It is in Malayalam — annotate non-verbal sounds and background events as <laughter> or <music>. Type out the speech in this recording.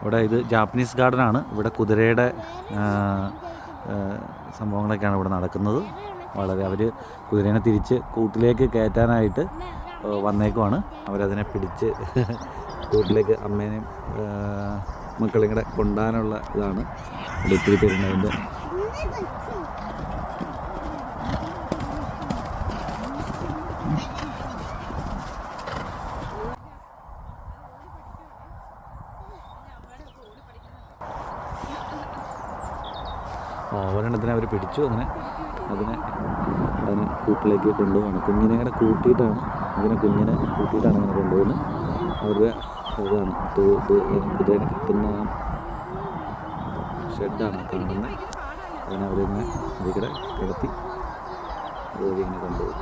ഇവിടെ ഇത് ജാപ്പനീസ് ഗാർഡൻ ആണ് ഇവിടെ കുതിരയുടെ സംഭവങ്ങളൊക്കെയാണ് ഇവിടെ നടക്കുന്നത്. വളരെ അവർ കുതിരേനെ തിരിച്ച് കൂട്ടിലേക്ക് കയറ്റാനായിട്ട് വന്നേക്കുവാണ്. അവരതിനെ പിടിച്ച് <laughs> കൂട്ടിലേക്ക് അമ്മേനെയും മക്കളെയും കൂടെ കൊണ്ടുപോകാനുള്ള ഇതാണ്. ഇവിടെ ഒത്തിരി പേരുണ്ട് അതിന്റെ ഒരെണ്ണത്തിനെ അവർ പിടിച്ചു. അങ്ങനെ അതിനെ അതിനെ കൂട്ടിലേക്ക് കൊണ്ടുപോവാണ്. കുഞ്ഞിനെ ഇങ്ങനെ കൂട്ടിയിട്ടാണ് അതിനെ കുഞ്ഞിനെ കൂട്ടിയിട്ടാണ് അങ്ങനെ കൊണ്ടുപോകുന്നത് അവരുടെ ഇതാണ്. ഇത് ഇത് കുതിരനെ കിട്ടുന്ന ഷെഡാണ് കാണുന്നത് അതിനെ അവരിങ്ങനെ കൂടെ കിടത്തി അതുവഴി ഇങ്ങനെ കൊണ്ടുപോകും.